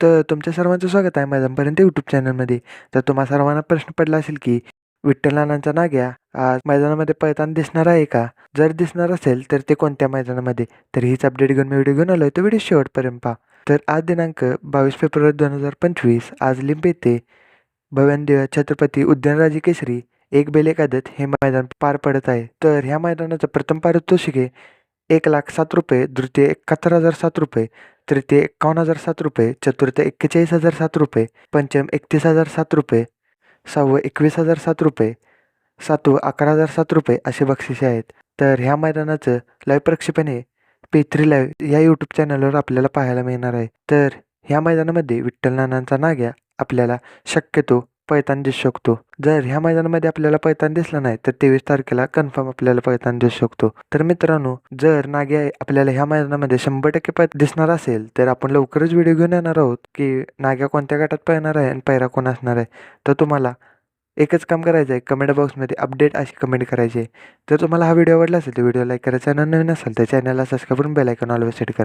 तर तुमच्या सर्वांचं स्वागत आहे मैदानपर्यंत यूट्यूब चॅनलमध्ये तर तुम्हा सर्वांना प्रश्न पडला असेल की विठ्ठलानांचा नाग्या आज मैदानामध्ये पळताना दिसणार आहे का? जर दिसणार असेल तर ते कोणत्या मैदानामध्ये? तर हीच अपडेट घेऊन मी व्हिडिओ घेऊन आलो आहे तर व्हिडिओ शेवटपर्यंत पहा. तर आज दिनांक बावीस फेब्रुवारी दोन हजार पंचवीस आज लिंब येथे भव्यनदेव छत्रपती उद्यानराजे केसरी एक बेल एक आदत हे मैदान पार पडत आहे. तर ह्या मैदानाचं प्रथम पारितोषिक आहे एक लाख सात रुपये द्वितीय एकाहत्तर हजार सात रुपये तृतीय एकावन्न हजार सात रुपये चतुर्थ एक्केचाळीस हजार सात रुपये पंचम एकतीस हजार सात रुपये सहावं एकवीस हजार सात रुपये सातवं अकरा हजार सात रुपये असे बक्षिसे आहेत. तर ह्या मैदानाचं लाईव्ह प्रक्षेपण हे पी थ्री लाईव्ह या यूट्यूब चॅनलवर आपल्याला पाहायला मिळणार आहे. तर ह्या मैदानामध्ये विठ्ठल नानांचा नाग्या आपल्याला शक्यतो पैतान दिसू शकतो. जर ह्या मैदानामध्ये आपल्याला पैतान दिसला नाही तर तेवीस तारखेला कन्फर्म आपल्याला पैतान दिसू शकतो. तर मित्रांनो जर नागे आपल्याला ह्या मैदानामध्ये शंभर टक्के पै दिसणार असेल तर आपण लवकरच व्हिडिओ घेऊन येणार आहोत की नाग्या कोणत्या गटात पळणार आहे आणि पैरा कोण असणार आहे. तर तुम्हाला एकच काम करायचं आहे कमेंट बॉक्समध्ये अपडेट अशी कमेंट करायची आहे. जर तुम्हाला हा व्हिडिओ आवडला असेल तर व्हिडिओ लाईक करा चॅनल नवीन असेल तर चॅनलला सबस्क्राईब करून बेल ऑलवेज सेट करा.